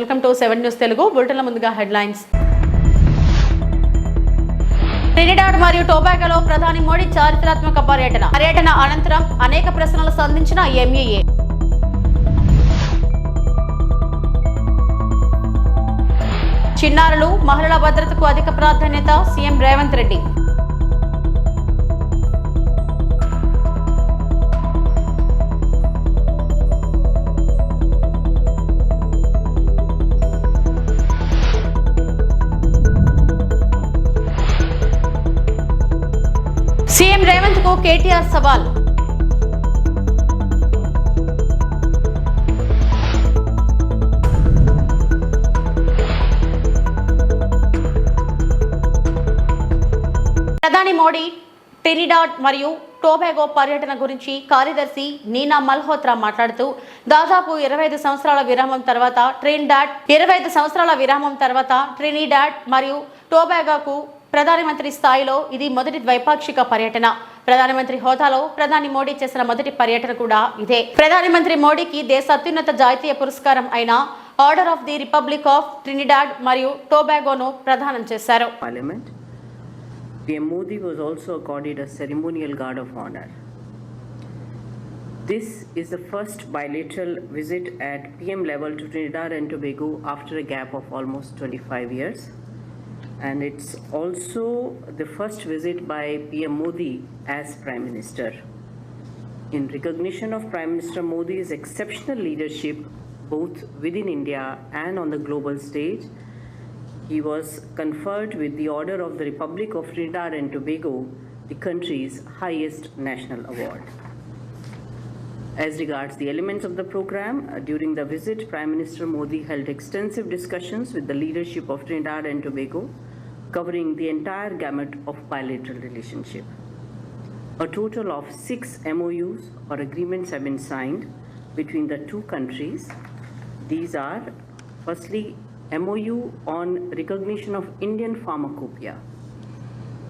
Welcome to seven news Telugu. బులెటిన్ల ముందుగా headlines. Trinidad మరియు టోబాగోలో ప్రధాని మోడీ చారిత్రాత్మక పర్యటన. పర్యటన అనంతరం అనేక ప్రశ్నలు సంధించిన ఎంఈఏ చిన్నారులు మహిళల భద్రతకు అధిక ప్రాధాన్యత సీఎం రేవంత్ రెడ్డి. సీఎం రేవంత్కు కేటీఆర్ సవాల్. ప్రధాని మోడీ టెరిడాట్ మరియు టోబాగో పర్యటన గురించి కార్యదర్శి నీనా మల్హోత్రా మాట్లాడుతూ దాదాపు ఇరవై ఐదు సంవత్సరాల విరామం తర్వాత ట్రినిడాడ్ ఇరవై ఐదు సంవత్సరాల విరామం తర్వాత ట్రినిడాడ్ మరియు టోబాగోకు ప్రధానమంత్రి స్థాయిలో ఇది మొదటి ద్వైపాక్షిక పర్యటన. ప్రధానమంత్రి హోదాలో ప్రధాని మోడీ చేసిన మొదటి పర్యటన కూడా ఇదే. ప్రధానమంత్రి మోడీకి దేశ అత్యున్నత జాతీయ పురస్కారం అయిన order of the republic of Trinidad మరియు టోబాగోను ప్రదానం చేశారు. This is the first bilateral visit at PM level to Trinidad and Tobago after a gap of almost 25 years. And it's also the first visit by PM Modi as Prime Minister. In recognition of Prime Minister Modi's exceptional leadership both within India and on the global stage, he was conferred with the Order of the Republic of Trinidad and Tobago, the country's highest national award. As regards the elements of the program, uh, during the visit, Prime Minister Modi held extensive discussions with the leadership of Trinidad and Tobago, covering the entire gamut of bilateral relationship. A total of six MOUs or agreements have been signed between the two countries. These are firstly MOU on recognition of Indian pharmacopoeia.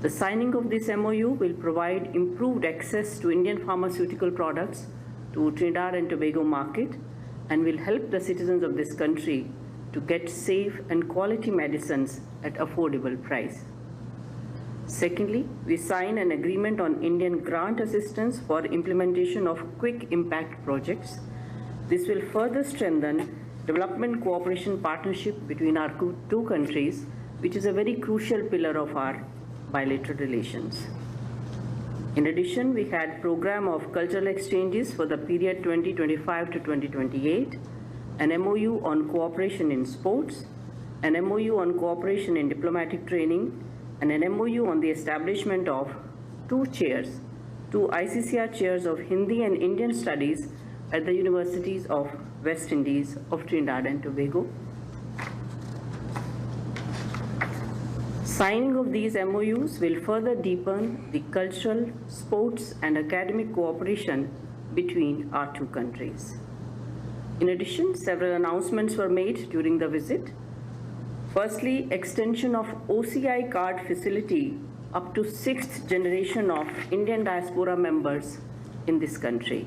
The signing of this MOU will provide improved access to Indian pharmaceutical products to Trinidad and Tobago market and will help the citizens of this country to get safe and quality medicines at affordable price. Secondly, we sign an agreement on Indian grant assistance for implementation of quick impact projects. This will further strengthen development cooperation partnership between our two countries, which is a very crucial pillar of our bilateral relations. In addition, we had program of cultural exchanges for the period 2025 to 2028, an MOU on cooperation in sports, an MOU on cooperation in diplomatic training, and an MOU on the establishment of two chairs, two ICCR chairs of Hindi and Indian studies at the universities of West Indies of Trinidad and Tobago. Signing of these MOUs will further deepen the cultural, sports, and academic cooperation between our two countries. In addition, several announcements were made during the visit. Firstly, extension of OCI card facility up to sixth generation of Indian diaspora members in this country.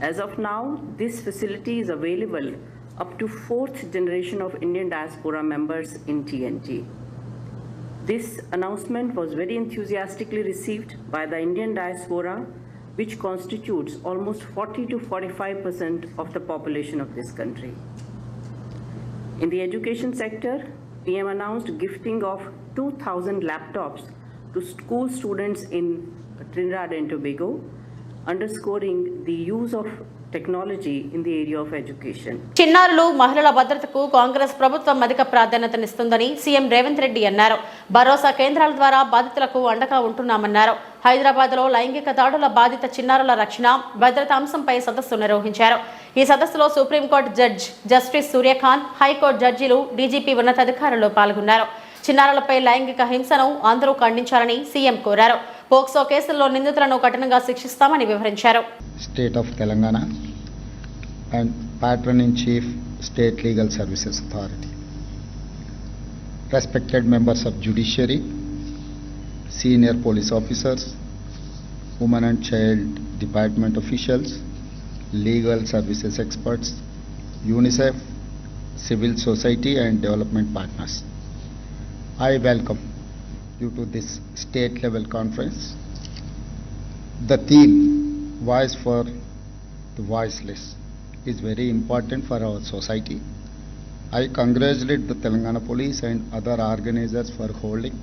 As of now, this facility is available up to fourth generation of Indian diaspora members in TNT. This announcement was very enthusiastically received by the Indian diaspora, which constitutes almost 40 to 45 percent of the population of this country. In the education sector, PM announced gifting of 2,000 laptops to school students in Trinidad and Tobago, underscoring the use of technology in the area of education చిన్నారులు మహిళల భద్రతకు కాంగ్రెస్ ప్రభుత్వం అధిక ప్రాధాన్యతనిస్తుందని CM Revanth Reddy అన్నారు. భరోసా కేంద్రాల ద్వారా బాధితులకు అండగా ఉంటున్నామన్నారు. హైదరాబాద్లో లైంగిక దాడుల బాధిత చిన్నారుల రక్షణ భద్రత అంశంపై సదస్సు నిర్వహించారు. ఈ సదస్సులో supreme court judge justice Suryakant high court జడ్జిలు డీజీపీ ఉన్నతాధికారులు పాల్గొన్నారు. చిన్నారులపై లైంగిక హింసను అందరూ ఖండించాలని సీఎం కోరారు. పోక్సో కేసుల్లో నిందితులను కఠినంగా శిక్షిస్తామని వివరించారు. State of Telangana and patron in chief state legal services authority respected members of judiciary senior police officers women and child department officials legal services experts UNICEF civil society and development partners I welcome you to this state level conference. The theme, Voice for the Voiceless, is very important for our society. I congratulate the Telangana Police and other organizers for holding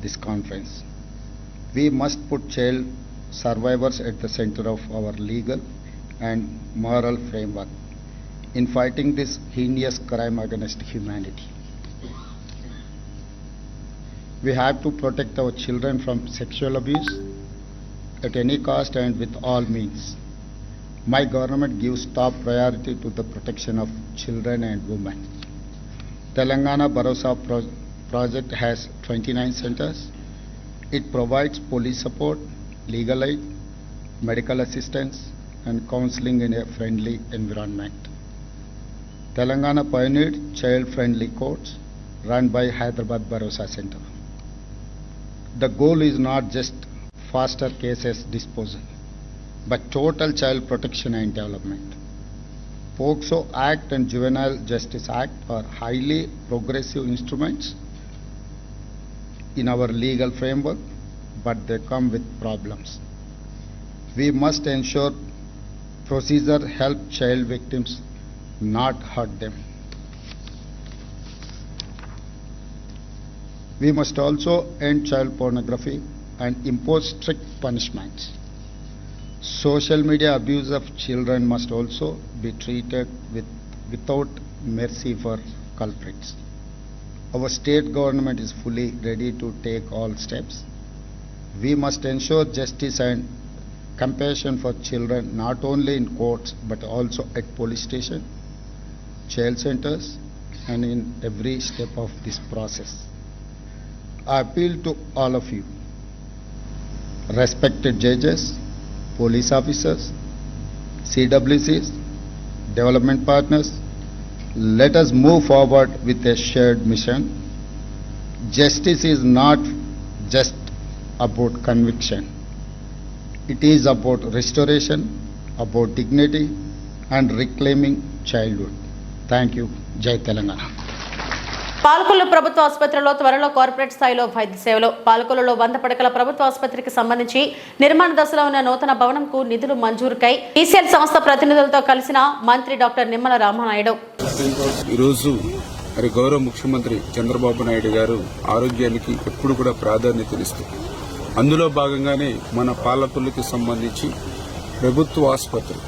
this conference. We must put child survivors at the center of our legal and moral framework in fighting this heinous crime against humanity. We have to protect our children from sexual abuse at any cost and with all means. My government gives top priority to the protection of children and women. Telangana Barosa Pro- project has 29 centers. It provides police support, legal aid, medical assistance, and counseling in a friendly environment. Telangana pioneered child-friendly courts run by Hyderabad Barosa Center. The goal is not just faster cases disposal, but total child protection and development. POCSO Act and Juvenile Justice Act are highly progressive instruments in our legal framework, but they come with problems. We must ensure procedure help child victims, not hurt them. We must also end child pornography and impose strict punishments. Social media abuse of children must also be treated with, without mercy for culprits. Our state government is fully ready to take all steps. We must ensure justice and compassion for children not only in courts but also at police station, child centers and in every step of this process. I appeal to all of you, respected judges, police officers, CWCs, development partners, let us move forward with a shared mission. Justice is not just about conviction. It is about restoration, about dignity and reclaiming childhood. Thank you. Jai Telangana. Palakollu ప్రభుత్వ ఆసుపత్రిలో త్వరలో corporate స్థాయిలో వైద్య సేవలు. పాలకొల్లులో వంద పడకల ప్రభుత్వ ఆసుపత్రికి సంబంధించి నిర్మాణ దశలో ఉన్న నూతన భవనంకు నిధులు మంజూరుకై ఈసీఎల్ సంస్థ ప్రతినిధులతో కలిసిన మంత్రి డాక్టర్ నిమ్మల రామానాయుడు. ఈరోజు మరి గౌరవ ముఖ్యమంత్రి చంద్రబాబు నాయుడు గారు ఆరోగ్యానికి ఎప్పుడు కూడా ప్రాధాన్యతనిస్తూ అందులో భాగంగానే మన పాలకొల్లుకి సంబంధించి ప్రభుత్వ ఆసుపత్రి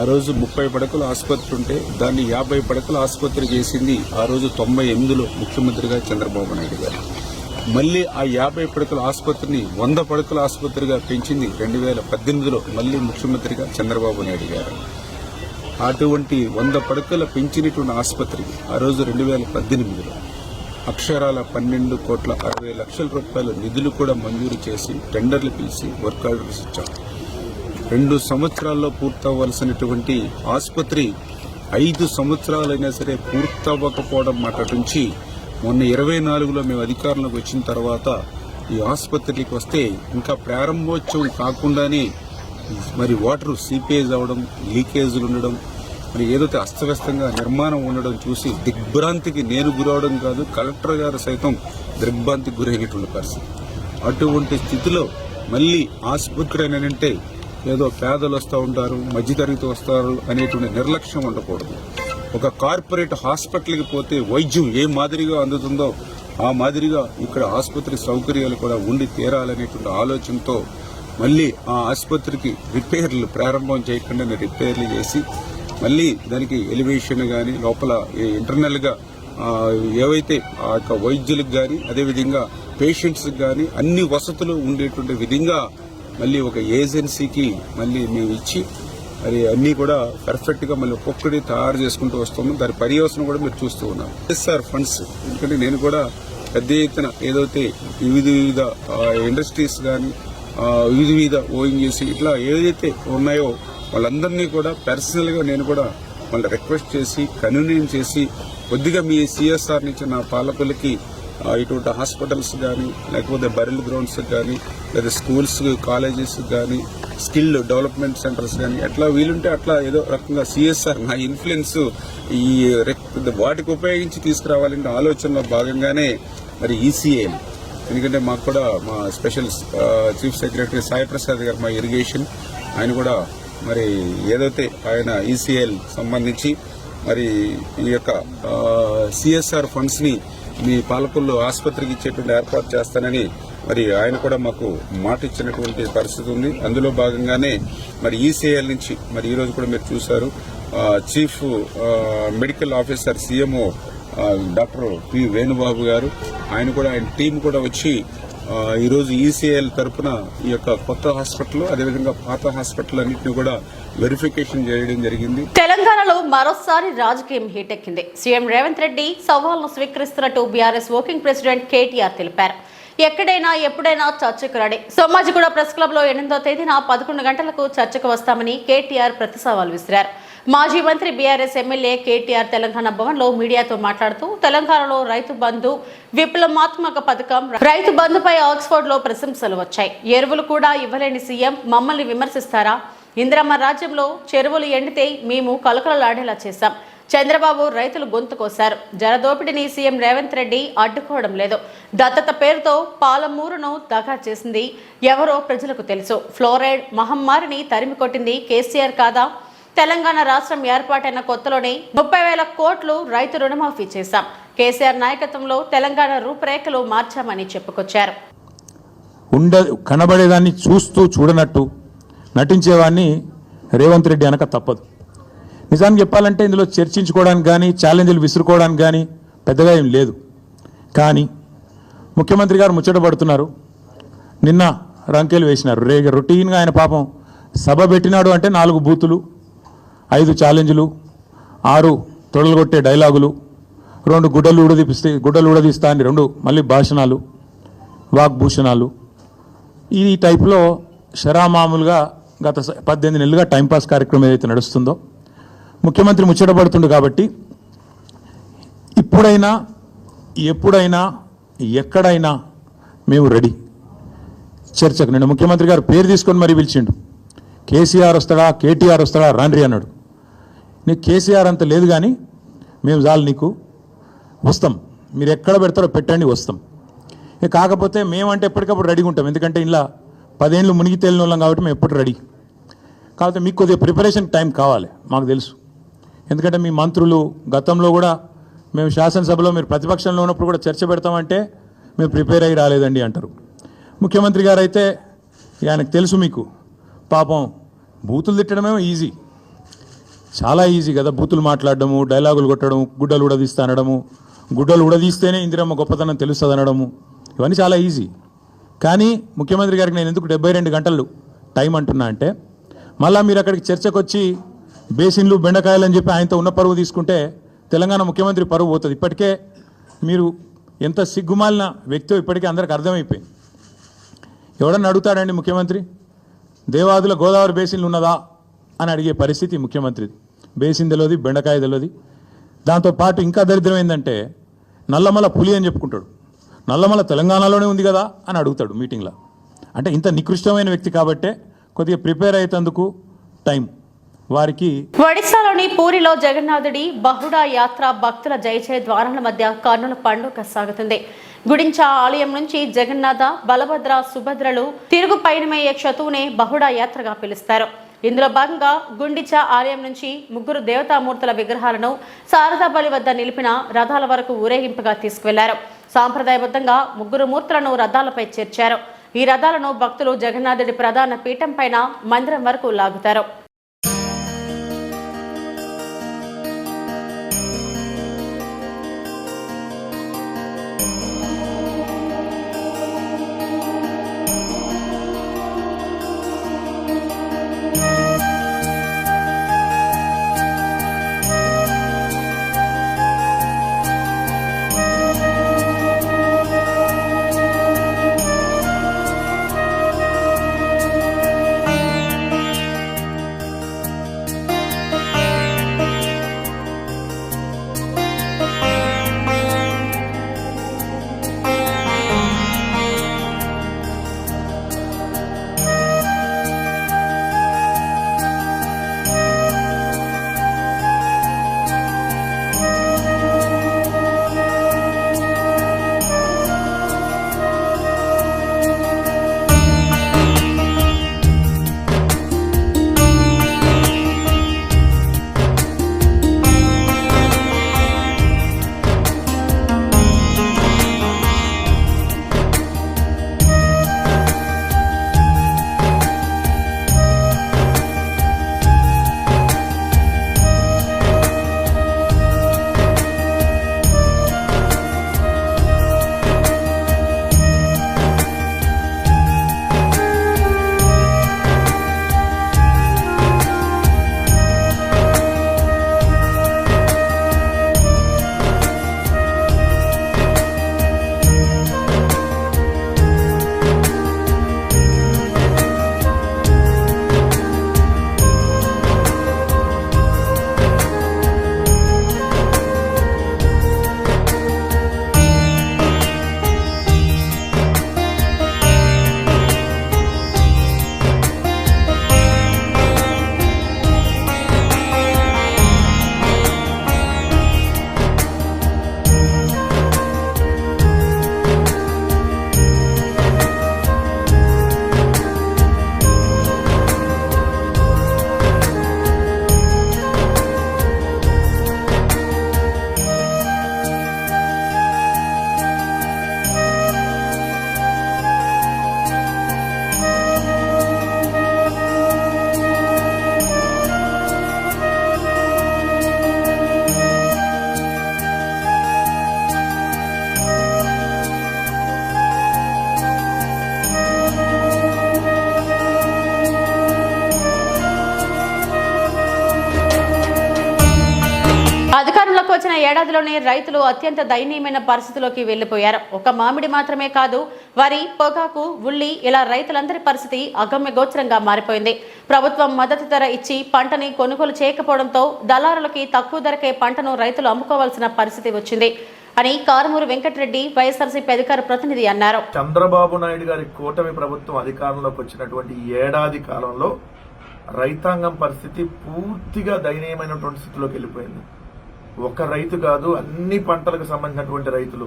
ఆ రోజు ముప్పై పడకలు ఆసుపత్రి ఉంటే దాన్ని యాభై పడకల ఆసుపత్రి చేసింది ఆ రోజు తొంభై ఎనిమిదిలో ముఖ్యమంత్రిగా చంద్రబాబు నాయుడు గారు. మళ్ళీ ఆ యాభై పడకల ఆసుపత్రిని వంద పడకల ఆసుపత్రిగా పెంచింది రెండు వేల పద్దెనిమిదిలో మళ్ళీ ముఖ్యమంత్రిగా చంద్రబాబు నాయుడు గారు. అటువంటి వంద పడకల పెంచినటువంటి ఆసుపత్రి ఆ రోజు రెండు వేల పద్దెనిమిదిలో. అక్షరాల పన్నెండు కోట్ల అరవై లక్షల రూపాయల నిధులు కూడా మంజూరు చేసి టెండర్లు పిలిచి వర్క్ ఆర్డర్స్ ఇచ్చాం రెండు సంవత్సరాల్లో పూర్తవలసినటువంటి ఆసుపత్రి ఐదు సంవత్సరాలైనా సరే పూర్తవ్వకపోవడం మాట నుంచి మొన్న ఇరవై నాలుగులో మేము అధికారంలోకి వచ్చిన తర్వాత ఈ ఆసుపత్రికి వస్తే ఇంకా ప్రారంభోత్సవం కాకుండానే మరి వాటర్ సీపేజ్ అవ్వడం లీకేజీలు ఉండడం మరి ఏదైతే అస్తవ్యస్తంగా నిర్మాణం ఉండడం చూసి దిగ్భ్రాంతికి నేను గురవడం కాదు కలెక్టర్ గారు సైతం దిగ్భ్రాంతికి గురైనటువంటి పరిస్థితి. అటువంటి స్థితిలో మళ్ళీ ఆసుపత్రి అని అంటే ఏదో పేదలు వస్తూ ఉంటారు మధ్యతరగతి వస్తారు అనేటువంటి నిర్లక్ష్యం ఉండకూడదు. ఒక కార్పొరేట్ హాస్పిటల్కి పోతే వైద్యం ఏ మాదిరిగా అందుతుందో ఆ మాదిరిగా ఇక్కడ ఆసుపత్రి సౌకర్యాలు కూడా ఉండి తీరాలనేటువంటి ఆలోచనతో మళ్ళీ ఆ ఆసుపత్రికి రిపేర్లు ప్రారంభం చేయకుండా రిపేర్లు చేసి మళ్ళీ దానికి ఎలివేషన్ కానీ లోపల ఇంటర్నల్గా ఏవైతే ఆ యొక్క వైద్యులకు కానీ అదేవిధంగా పేషెంట్స్కి కానీ అన్ని వసతులు ఉండేటువంటి విధంగా మళ్ళీ ఒక ఏజెన్సీకి మళ్ళీ మేము ఇచ్చి మరి అన్ని కూడా పర్ఫెక్ట్గా మళ్ళీ ఒక్కొక్కటి తయారు చేసుకుంటూ వస్తున్నాం దాని పర్యవసనం కూడా మీరు చూస్తూ ఉన్నాం. SR funds. ఎందుకంటే నేను కూడా పెద్ద ఎత్తున ఏదైతే వివిధ వివిధ ఇండస్ట్రీస్ కానీ వివిధ వివిధ ఓఎన్జీసీ ఇట్లా ఏదైతే ఉన్నాయో వాళ్ళందరినీ కూడా పర్సనల్గా నేను కూడా వాళ్ళని రిక్వెస్ట్ చేసి కన్వీనియం చేసి కొద్దిగా మీ సిఎస్ఆర్ నుంచి నా పాలకులకి ఇటువంటి హాస్పిటల్స్ కానీ లేకపోతే బరిల్ గ్రౌండ్స్ కానీ లేదా స్కూల్స్ కాలేజెస్ కానీ స్కిల్ డెవలప్మెంట్ సెంటర్స్ కానీ ఎట్లా వీలుంటే అట్లా ఏదో రకంగా సిఎస్ఆర్ నా ఇన్ఫ్లుయెన్స్ ఈ వాటికి ఉపయోగించి తీసుకురావాలనే ఆలోచనలో భాగంగానే మరి ఈసీఏ ఎందుకంటే మాకు కూడా మా special chief secretary Sai Prasad గారు మా ఇరిగేషన్ ఆయన కూడా మరి ఏదైతే ఆయన ఈసీఎల్ సంబంధించి మరి ఈ యొక్క సిఎస్ఆర్ ఫండ్స్ని మీ పాలకుల్లో ఆసుపత్రికి ఇచ్చేటువంటి ఏర్పాటు చేస్తానని మరి ఆయన కూడా మాకు మాట ఇచ్చినటువంటి పరిస్థితి ఉంది. అందులో భాగంగానే మరి ఈసీఐఎల్ నుంచి మరి ఈరోజు కూడా మీరు చూశారు. Chief medical officer CMO doctor P Venubabu గారు ఆయన కూడా ఆయన టీం కూడా వచ్చి ఈరోజు ఈసీఐఎల్ తరపున ఈ యొక్క కొత్త హాస్పిటల్ అదేవిధంగా పాత హాస్పిటల్ అన్నింటినీ కూడా వెరిఫికేషన్ చేయడం జరిగింది. తెలంగాణలో మరోసారి రాజకీయం హీటెక్కింది. సీఎం రేవంత్ రెడ్డి సవాల్ను స్వీకరిస్తున్నట్టు బీఆర్ఎస్ వర్కింగ్ ప్రెసిడెంట్ కేటీఆర్ తెలిపారు. ఎక్కడైనా ఎప్పుడైనా చర్చకు రెడీ. సోమాజిగూడ ప్రెస్ క్లబ్లో ఎనిమిదో తేదీన పదకొండు గంటలకు చర్చకు వస్తామని కేటీఆర్ ప్రతి సవాల్ విసిరారు. మాజీ మంత్రి బీఆర్ఎస్ ఎమ్మెల్యే కేటీఆర్ తెలంగాణ భవన్లో మీడియాతో మాట్లాడుతూ తెలంగాణలో రైతు బంధు విప్లవాత్మక పథకం రైతు బంధుపై ఆక్స్ఫర్డ్లో ప్రశంసలు వచ్చాయి. ఎరువులు కూడా ఇవ్వలేని సీఎం మమ్మల్ని విమర్శిస్తారా? ఇందిరమ్మ రాజ్యంలో చెరువులు ఎండితే మేము కలకలలాడేలా చేశాం. చంద్రబాబు రైతులు గొంతు కోశారు. జలదోపిడిని సీఎం రేవంత్ రెడ్డి అడ్డుకోవడం లేదు. దత్తత పేరుతో పాలమూరును దగా చేసింది ఎవరో ప్రజలకు తెలుసు. ఫ్లోరైడ్ మహమ్మారిని తరిమి కొట్టింది కేసీఆర్ కాదా? తెలంగాణ రాష్ట్రం ఏర్పాటైన కొత్తలోనే ముప్పై వేల కోట్లు రైతు రుణమాఫీ చేశాం. కేసీఆర్ నాయకత్వంలో తెలంగాణ రూపురేఖలు మార్చామని చెప్పుకొచ్చారు. ఉండ కనబడేదాన్ని చూస్తూ చూడనట్టు నటించేవాడిని రేవంత్ రెడ్డి అనక తప్పదు. నిజానికి చెప్పాలంటే ఇందులో చర్చించుకోవడానికి కానీ ఛాలెంజ్లు విసురుకోవడానికి కానీ పెద్దగా ఏం లేదు. కానీ ముఖ్యమంత్రి గారు ముచ్చట పడుతున్నారు. నిన్న రంకెలు వేసినారు. రే రొటీన్గా ఆయన పాపం సభ పెట్టినాడు అంటే నాలుగు బూతులు ఐదు ఛాలెంజ్లు ఆరు తొడలుగొట్టే డైలాగులు రెండు గుడ్డలు ఊడదీపిస్తే గుడ్డలు ఊడదీస్తా అని రెండు మళ్ళీ భాషణాలు వాగ్భూషణాలు. ఈ టైప్లో షరామామూలుగా గత పద్దెనిమిది నెలలుగా టైంపాస్ కార్యక్రమం ఏదైతే నడుస్తుందో ముఖ్యమంత్రి ముచ్చటపడుతుండు కాబట్టి ఇప్పుడైనా ఎప్పుడైనా ఎక్కడైనా మేము రెడీ చర్చకు నేను ముఖ్యమంత్రి గారు పేరు తీసుకొని మరీ పిలిచిండు. కేసీఆర్ వస్తాడా కేటీఆర్ వస్తాడా రాండ్రి అన్నాడు. నీకు కేసీఆర్ అంత లేదు కానీ మేము చాలు నీకు వస్తాం. మీరు ఎక్కడ పెడతారో పెట్టండి వస్తాం. ఇక కాకపోతే మేమంటే ఎప్పటికప్పుడు రెడీగా ఉంటాం. ఎందుకంటే ఇలా పదేళ్ళు మునిగి తేలిన వాళ్ళం కాబట్టి మేము ఎప్పుడు రెడీ. కాకపోతే మీకు కొద్దిగా ప్రిపరేషన్ టైం కావాలి మాకు తెలుసు. ఎందుకంటే మీ మంత్రులు గతంలో కూడా మేము శాసనసభలో మీరు ప్రతిపక్షంలో ఉన్నప్పుడు కూడా చర్చ పెడతామంటే మేము ప్రిపేర్ అయ్యి రాలేదండి అంటారు. ముఖ్యమంత్రి గారు అయితే ఆయనకు తెలుసు మీకు పాపం బూతులు తిట్టడమేమో ఈజీ. చాలా ఈజీ కదా బూతులు మాట్లాడడము డైలాగులు కొట్టడం గుడ్డలు ఉడదీస్తా అనడము గుడ్డలు ఉడదీస్తేనే ఇందిరమ్మ గొప్పతనం తెలుస్తుంది అనడము ఇవన్నీ చాలా ఈజీ. కానీ ముఖ్యమంత్రి గారికి నేను ఎందుకు డెబ్బై రెండు గంటలు టైం అంటున్నా అంటే మళ్ళీ మీరు అక్కడికి చర్చకు వచ్చి బేసిన్లు బెండకాయలు అని చెప్పి ఆయనతో ఉన్న పరువు తీసుకుంటే తెలంగాణ ముఖ్యమంత్రి పరువు పోతుంది. ఇప్పటికే మీరు ఎంత సిగ్గుమాలిన వ్యక్తో ఇప్పటికే అందరికి అర్థమైపోయింది. ఎవడన్నా అడుగుతాడండి ముఖ్యమంత్రి దేవాదుల గోదావరి బేసిన్లు ఉన్నదా అని అడిగే పరిస్థితి ముఖ్యమంత్రిది. బేసిన్ తెలియదు బెండకాయ తెలియదు దాంతోపాటు ఇంకా దరిద్రం ఏంటంటే నల్లమల పులి అని చెప్పుకుంటాడు. నల్లమల తెలంగాణలోనే ఉంది కదా అని అడుగుతాడు మీటింగ్లో. అంటే ఇంత నికృష్టమైన వ్యక్తి కాబట్టే కొద్దిగా ప్రిపేర్ అయ్యేందుకు టైం. వారికి ఒడిశాలోని పూరిలో జగన్నాథుడి బహుడా యాత్ర భక్తుల జయచయ ద్వారాల మధ్య కర్నుల పండుగ సాగుతుంది. గుడించ ఆలయం నుంచి జగన్నాథ బలభద్ర సుభద్రలు తిరుగు పయనమయ్యే చతువునే బహుడా యాత్రగా పిలుస్తారు. ఇందులో భాగంగా గుండిచా ఆలయం నుంచి ముగ్గురు దేవతామూర్తుల విగ్రహాలను శారదాబలి వద్ద నిలిపిన రథాల వరకు ఊరేగింపుగా తీసుకువెళ్ళారు. సాంప్రదాయబద్ధంగా ముగ్గురు మూర్తులను రథాలపై చేర్చారు. ఈ రథాలను భక్తులు జగన్నాథుడి ప్రధాన పీఠం పైన మందిరం వరకు లాగుతారు. ఏడాదిలోనే రైతులు అత్యంత దయనీయమైన పరిస్థితిలోకి వెళ్ళిపోయారు ఒక మామిడి మాత్రమే కాదు వరి పొగాకు ఉల్లి ఇలా రైతులందరి పరిస్థితి అగమ్యగోచరంగా మారిపోయింది. ప్రభుత్వం మద్దతు ధర ఇచ్చి పంటని కొనుగోలు చేయకపోవడంతో దళారులకి తక్కువ ధరకే పంటను రైతులు అమ్ముకోవాల్సిన పరిస్థితి వచ్చింది అని కారుమూరు వెంకటరెడ్డి వైఎస్ఆర్సీపీ అధికార ప్రతినిధి అన్నారు. చంద్రబాబు నాయుడు గారి కూటమి ప్రభుత్వం అధికారంలోకి వచ్చినటువంటి ఏడాది కాలంలో రైతాంగం పరిస్థితి పూర్తిగా దయనీయమైనటువంటి స్థితిలోకి వెళ్ళిపోయింది. ఒక రైతు కాదు అన్ని పంటలకు సంబంధించినటువంటి రైతులు.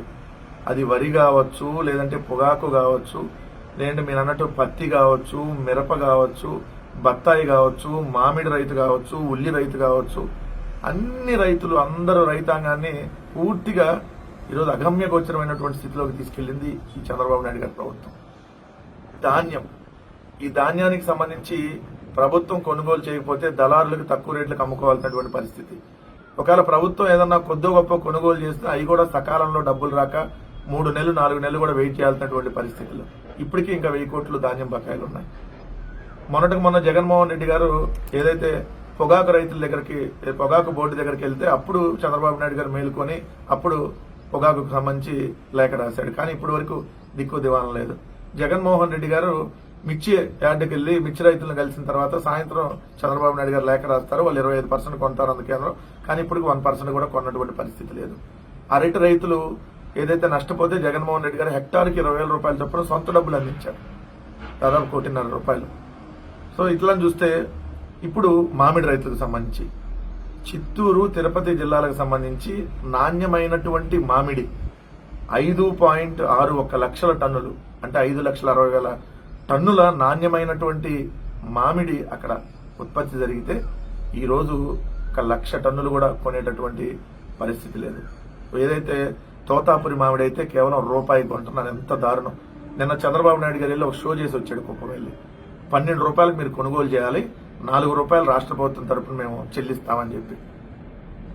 అది వరి కావచ్చు లేదంటే పొగాకు కావచ్చు లేదంటే మీరు అన్నట్టు పత్తి కావచ్చు మిరప కావచ్చు బత్తాయి కావచ్చు మామిడి రైతు కావచ్చు ఉల్లి రైతు కావచ్చు. అన్ని రైతులు అందరూ రైతాంగాన్ని పూర్తిగా ఈరోజు అగమ్య గోచరమైనటువంటి స్థితిలోకి తీసుకెళ్ళింది ఈ చంద్రబాబు నాయుడు గారి ప్రభుత్వం. ధాన్యం. ఈ ధాన్యానికి సంబంధించి ప్రభుత్వం కొనుగోలు చేయకపోతే దళారులకు తక్కువ రేట్లకు అమ్ముకోవాల్సినటువంటి పరిస్థితి. ఒకవేళ ప్రభుత్వం ఏదన్నా కొద్ది గొప్ప కొనుగోలు చేస్తే అవి కూడా సకాలంలో డబ్బులు రాక మూడు నెలలు నాలుగు నెలలు కూడా వెయిట్ చేయాల్సినటువంటి పరిస్థితులు. ఇప్పటికీ ఇంకా వెయ్యి కోట్లు ధాన్యం బకాయిలు ఉన్నాయి. మొన్నటికి మొన్న జగన్మోహన్ రెడ్డి గారు ఏదైతే పొగాకు రైతుల దగ్గరికి పొగాకు బోర్డు దగ్గరికి వెళ్తే అప్పుడు చంద్రబాబు నాయుడు గారు మేలుకొని అప్పుడు పొగాకు సంబంధించి లేఖ రాశాడు. కానీ ఇప్పటి వరకు దిక్కు దివానం లేదు. జగన్మోహన్ రెడ్డి గారు మిర్చి యార్డుకి వెళ్ళి మిర్చి రైతులను కలిసిన తర్వాత సాయంత్రం చంద్రబాబు నాయుడు గారు లేఖ రాస్తారు. వాళ్ళు ఇరవై ఐదు పర్సెంట్ కొంటారు అందుకేంద్రం కానీ ఇప్పటికి వన్ పర్సెంట్ కూడా కొన్నటువంటి పరిస్థితి లేదు. అరటి రైతులు ఏదైతే నష్టపోతే జగన్మోహన్ రెడ్డి గారు హెక్టార్కి ఇరవై వేల రూపాయలు చొప్పున సొంత డబ్బులు అందించారు. దాదాపు కోటిన్నర రూపాయలు. సో ఇట్లా చూస్తే ఇప్పుడు మామిడి రైతులకు సంబంధించి చిత్తూరు తిరుపతి జిల్లాలకు సంబంధించి నాణ్యమైనటువంటి మామిడి ఐదు పాయింట్ ఆరు ఒక్క లక్షల టన్నులు అంటే ఐదు లక్షల అరవై వేల టన్నుల నాణ్యమైనటువంటి మామిడి అక్కడ ఉత్పత్తి జరిగితే ఈరోజు ఒక లక్ష టన్నులు కూడా కొనేటటువంటి పరిస్థితి లేదు. ఏదైతే తోతాపురి మామిడి అయితే కేవలం రూపాయి కొంటున్నారు ఎంత దారుణం. నిన్న చంద్రబాబు నాయుడు గారు వెళ్ళి ఒక షో చేసి వచ్చాడు కుప్పం వెళ్ళి. పన్నెండు రూపాయలకు మీరు కొనుగోలు చేయాలి నాలుగు రూపాయలు రాష్ట్ర ప్రభుత్వం తరపున మేము చెల్లిస్తామని చెప్పి.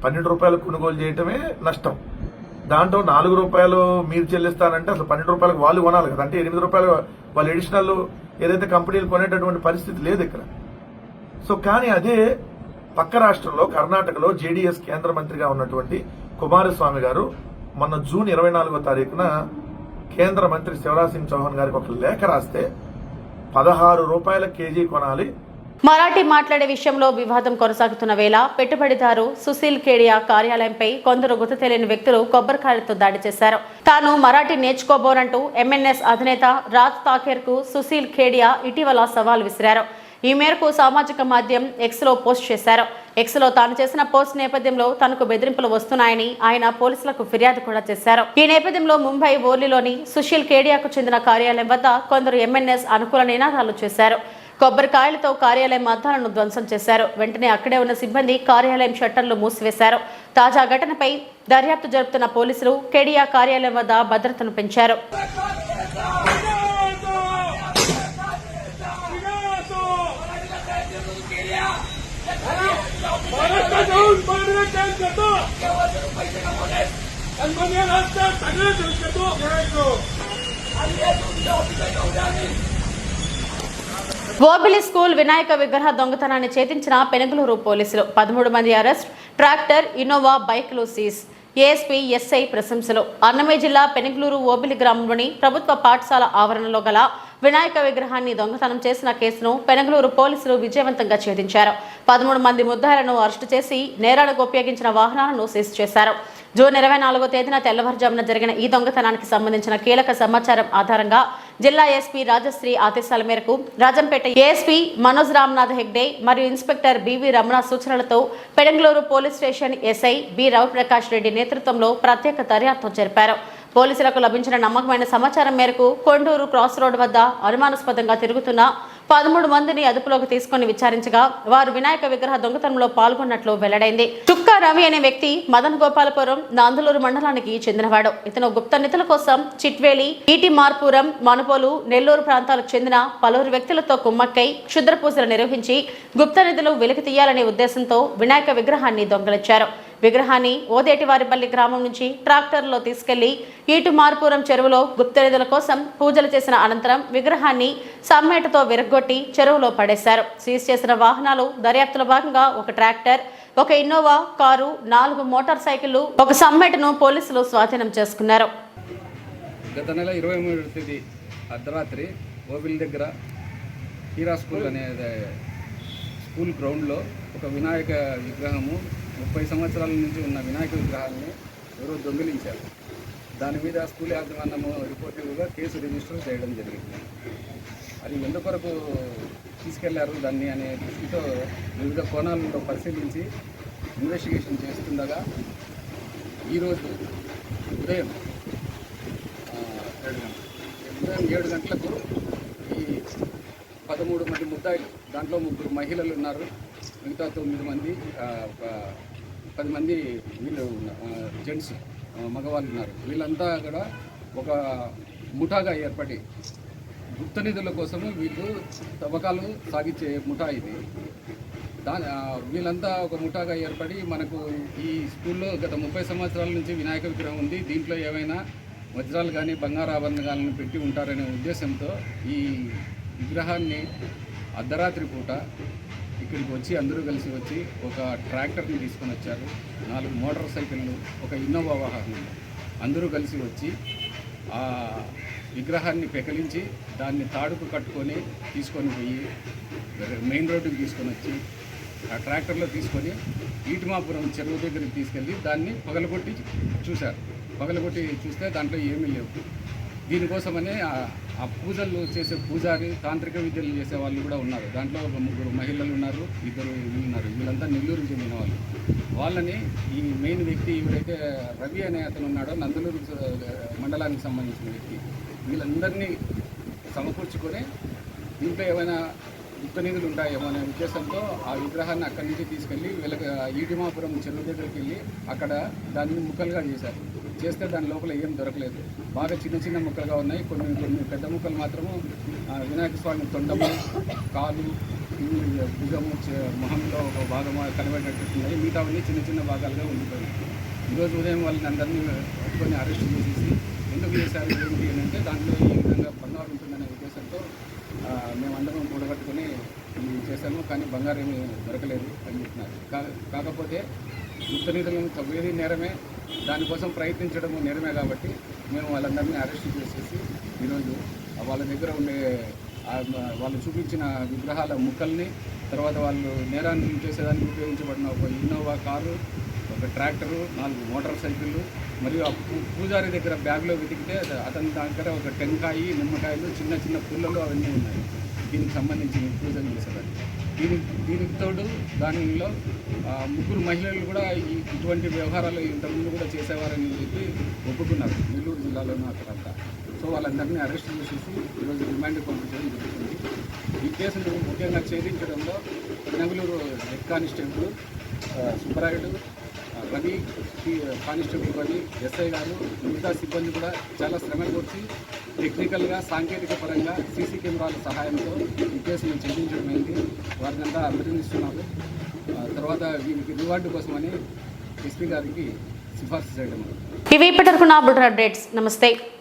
పన్నెండు రూపాయలు కొనుగోలు చేయటమే నష్టం. దాంట్లో నాలుగు రూపాయలు మీరు చెల్లిస్తానంటే అసలు పన్నెండు రూపాయలకు వాళ్ళు కొనాలి కదా. అంటే ఎనిమిది రూపాయలు వాళ్ళు ఎడిషనల్ ఏదైతే కంపెనీలు కొనేటటువంటి పరిస్థితి లేదు ఇక్కడ. సో కానీ అదే పక్క రాష్ట్రంలో కర్ణాటకలో జేడీఎస్ కేంద్ర మంత్రిగా ఉన్నటువంటి కుమారస్వామి గారు మొన్న జూన్ ఇరవై నాలుగో తారీఖున కేంద్ర మంత్రి శివరాజ్ సింగ్ చౌహాన్ గారికి ఒక లేఖ రాస్తే పదహారు రూపాయల కేజీ కొనాలి మరాఠీ మాట్లాడే విషయంలో వివాదం కొనసాగుతున్న వేళ పెట్టుబడిదారు సుశీల్ కేడియా కార్యాలయంపై కొందరు గుర్తు తెలియని వ్యక్తులు కొబ్బరికాయలతో దాడి చేశారు. తాను మరాఠీ నేర్చుకోబోనంటూ ఎంఎన్ఎస్ అధినేత రాజ్ తాకేర్కు సుశీల్ ఖేడియా ఇటీవల సవాల్ విసిరారు. ఈ మేరకు సామాజిక మాధ్యమం ఎక్స్లో పోస్ట్ చేశారు. ఎక్స్లో తాను చేసిన పోస్ట్ నేపథ్యంలో తనకు బెదిరింపులు వస్తున్నాయని ఆయన పోలీసులకు ఫిర్యాదు కూడా చేశారు. ఈ నేపథ్యంలో ముంబై ఓర్లీలోని సుశీల్ కేడియాకు చెందిన కార్యాలయం వద్ద కొందరు ఎంఎన్ఎస్ అనుకూల నినాదాలు చేశారు. కొబ్బరికాయలతో కార్యాలయం అద్దాలను ధ్వంసం చేశారు వెంటనే అక్కడే ఉన్న సిబ్బంది కార్యాలయం షట్టర్లు మూసివేశారు తాజా ఘటనపై దర్యాప్తు జరుపుతున్న పోలీసులు కేడియా కార్యాలయం వద్ద భద్రతను పెంచారు महाराष्ट्र जाऊन पांढरा टँक करतो कंपनी रस्ता सगळं करतो घेतो ఓబిలి స్కూల్ వినాయక విగ్రహ దొంగతనాన్ని ఛేదించిన పెనుగులూరు పోలీసులు. పదమూడు మంది అరెస్ట్ ట్రాక్టర్ ఇన్నోవా బైక్లు సీజ్ ఏఎస్పీ ఎస్ఐ ప్రశంసలు. అన్నమయ్య జిల్లా పెనుగులూరు ఓబిలి గ్రామంలోని ప్రభుత్వ పాఠశాల ఆవరణలో గల వినాయక విగ్రహాన్ని దొంగతనం చేసిన కేసును పెనగలూరు పోలీసులు విజయవంతంగా ఛేదించారు. పదమూడు మంది ముద్దాయిలను అరెస్టు చేసి నేరాలకు ఉపయోగించిన వాహనాలను సీజ్ చేశారు. జూన్ ఇరవై నాలుగో తేదీన తెల్లవారుజామున జరిగిన ఈ దొంగతనానికి సంబంధించిన కీలక సమాచారం ఆధారంగా జిల్లా ఎస్పీ రాజశ్రీ ఆదేశాల మేరకు రాజంపేట ఏఎస్పీ మనోజ్ రామ్నాథ్ హెగ్డే మరియు ఇన్స్పెక్టర్ బివి రమణ సూచనలతో Penagaluru police station SI B Raviprakash Reddy నేతృత్వంలో ప్రత్యేక దర్యాప్తు జరిపారు. పోలీసులకు లభించిన నమ్మకమైన సమాచారం మేరకు కొండూరు క్రాస్ రోడ్ వద్ద అనుమానాస్పదంగా తిరుగుతున్న పదమూడు మందిని అదుపులోకి తీసుకుని విచారించగా వారు వినాయక విగ్రహ దొంగతనంలో పాల్గొన్నట్లు వెల్లడైంది. చుక్కా రవి అనే వ్యక్తి మదన్ గోపాలపురం నాందులూరు మండలానికి చెందినవాడు. ఇతను గుప్త నిధుల కోసం చిట్వేలి ఈటి మార్పురం మనుపోలు నెల్లూరు ప్రాంతాలకు చెందిన పలువురు వ్యక్తులతో కుమ్మక్కై క్షుద్ర పూజలు నిర్వహించి గుప్త నిధులు వెలికి తీయాలనే ఉద్దేశంతో వినాయక విగ్రహాన్ని దొంగలించారు. విగ్రహాన్ని ఓదేటివారిపల్లి గ్రామం నుంచి ట్రాక్టర్లో తీసుకెళ్ళి ఈటు మార్పురం చెరువులో గుప్తనిధుల కోసం పూజలు చేసిన అనంతరం విగ్రహాన్ని సమ్మేటతో విరగ్గొట్టి చెరువులో పడేశారు. సీజ్ చేసిన వాహనాలు దర్యాప్తులో భాగంగా ఒక ట్రాక్టర్ ఒక ఇన్నోవా కారు నాలుగు మోటార్ సైకిళ్ళు ఒక సమ్మెటను పోలీసులు స్వాధీనం చేసుకున్నారు. గత నెల ఇరవై మూడు తేదీ అర్ధరాత్రి ఓబిల్ దగ్గర హీరా స్కూల్ అనే స్కూల్ గ్రౌండ్లో ఒక వినాయక విగ్రహము ముప్పై సంవత్సరాల నుంచి ఉన్న వినాయక విగ్రహాన్ని ఎవరో దొంగిలించారు. దాని మీద స్కూల్ యాజమాన్యము రిపోర్టివ్గా కేసు రిజిస్టర్ చేయడం జరిగింది. అది ఎందుకొరకు తీసుకెళ్ళారు దాన్ని అనే దృష్టితో వివిధ కోణాలలో పరిశీలించి ఇన్వెస్టిగేషన్ చేస్తుండగా ఈరోజు ఉదయం ఉదయం ఏడు గంటలకు ఈ పదమూడు మంది ముద్దాయిలు దాంట్లో ముగ్గురు మహిళలు ఉన్నారు. మిగతా తొమ్మిది మంది ఒక పది మంది వీళ్ళు జెంట్స్ మగవాళ్ళు ఉన్నారు. వీళ్ళంతా కూడా ఒక ముఠాగా ఏర్పడి గుప్త నిధుల కోసము వీళ్ళు తవ్వకాలు సాగించే ముఠా ఇది. దాని వీళ్ళంతా ఒక ముఠాగా ఏర్పడి మనకు ఈ స్కూల్లో గత ముప్పై సంవత్సరాల నుంచి వినాయక విగ్రహం ఉంది. దీంట్లో ఏమైనా వజ్రాలు కానీ బంగారాభరణాలను పెట్టి ఉంటారనే ఉద్దేశంతో ఈ విగ్రహాన్ని అర్ధరాత్రి పూట ఇక్కడికి వచ్చి అందరూ కలిసి వచ్చి ఒక ట్రాక్టర్ని తీసుకొని వచ్చారు. నాలుగు మోటార్ సైకిళ్ళు ఒక ఇన్నోవా వాహనం. అందరూ కలిసి వచ్చి ఆ విగ్రహాన్ని పెకలించి దాన్ని తాడుకు కట్టుకొని తీసుకొని పోయి మెయిన్ రోడ్డుకి తీసుకొని వచ్చి ఆ ట్రాక్టర్లో తీసుకొని ఈటిమాపురం చెరువు దగ్గరికి తీసుకెళ్ళి దాన్ని పగలగొట్టి చూశారు. పగలగొట్టి చూస్తే దాంట్లో ఏమీ లేవు. దీనికోసమనే ఆ- పూజలు చేసే పూజారి తాంత్రిక విద్యలు చేసే వాళ్ళు కూడా ఉన్నారు. దాంట్లో ఒక ముగ్గురు మహిళలు ఉన్నారు ఇద్దరు ఉన్నారు. వీళ్ళంతా నెల్లూరుకి చెందిన వాళ్ళు. వాళ్ళని ఈ మెయిన్ వ్యక్తి ఇవిడైతే రవి అనే అతను ఉన్నాడో నందలూరు మండలానికి సంబంధించిన వ్యక్తి వీళ్ళందరినీ సమకూర్చుకొని దీంట్లో ఏమైనా గుప్త నిధులు ఉంటాయేమో అనే ఉద్దేశంతో ఆ విగ్రహాన్ని అక్కడి నుంచి తీసుకెళ్ళి వీళ్ళకి ఈడిమాపురం చెరువు దగ్గరికి వెళ్ళి అక్కడ దాన్ని ముక్కలుగా చేశారు. చేస్తే దాని లోపల ఏం దొరకలేదు. బాగా చిన్న చిన్న ముక్కలుగా ఉన్నాయి. కొన్ని కొన్ని పెద్ద ముక్కలు మాత్రము వినాయక స్వామి తొండము కాలు భుజము మొహంలో ఒక భాగం కనబడేటట్టున్నాయి మిగతావన్నీ చిన్న చిన్న భాగాలుగా ఉండిపోయాయి ఈరోజు ఉదయం వాళ్ళని అందరినీ పట్టుకొని అరెస్ట్ చేసేసి ఎందుకు చేశారు? ఏంటి అంటే దాంట్లో ఈ విధంగా బంగారు ఉంటుందనే ఉద్దేశంతో ఆ, మేమందరం కూడగట్టుకుని చేశాము కానీ బంగారం ఏమి దొరకలేదు అని చెప్తున్నారు కా- కాకపోతే గుప్త నిధులను తవ్వేది నేరమే దానికోసం ప్రయత్నించడము నేరమే కాబట్టి మేము వాళ్ళందరినీ అరెస్ట్ చేసేసి ఈరోజు వాళ్ళ దగ్గర ఉండే వాళ్ళు చూపించిన విగ్రహాల ముక్కల్ని తర్వాత వాళ్ళు నేరాన్ని చేసేదానికి ఉపయోగించబడిన ఒక ఇన్నోవా కారు ఒక ట్రాక్టరు నాలుగు మోటార్ సైకిళ్ళు మరియు ఆ పూ- పూజారి దగ్గర బ్యాగ్లో వెతికితే అతని దగ్గర ఒక టెంకాయి నిమ్మకాయలు చిన్న చిన్న పుల్లలు అవన్నీ ఉన్నాయి. దీనికి సంబంధించి ఇంక్లూజన్ చేసేదాన్ని దీనికి దీనికి తోడు దానిలో ముగ్గురు మహిళలు కూడా ఈ ఇటువంటి వ్యవహారాలు ఇంతకుముందు కూడా చేసేవారని చెప్పి ఒప్పుకున్నారు. నెల్లూరు జిల్లాలోనూ అక్కడంతా సో వాళ్ళందరినీ అరెస్ట్ చేసేసి ఈరోజు రిమాండ్ పంపించడం జరుగుతుంది. ఈ కేసును ముఖ్యంగా ఛేదించడంలో నెల్లూరు హెడ్ కానిస్టేబుల్ సుబ్బరాయుడు ఆ, కానిస్టేబుల్ రవి ఎస్ఐ గారు మిగతా సిబ్బంది కూడా చాలా శ్రమ కూర్చి టెక్నికల్గా సాంకేతిక పరంగా సీసీ కెమెరాల సహాయంతో ఈ కేసును ఛేదించడం అయింది. వారినంతా అభినందిస్తున్నారు. తర్వాత వీరికి రివార్డు కోసమని ఎస్పీ గారికి సిఫార్సు చేయడం. ఇవి ఇప్పటివరకు నా అప్డేట్స్. నమస్తే.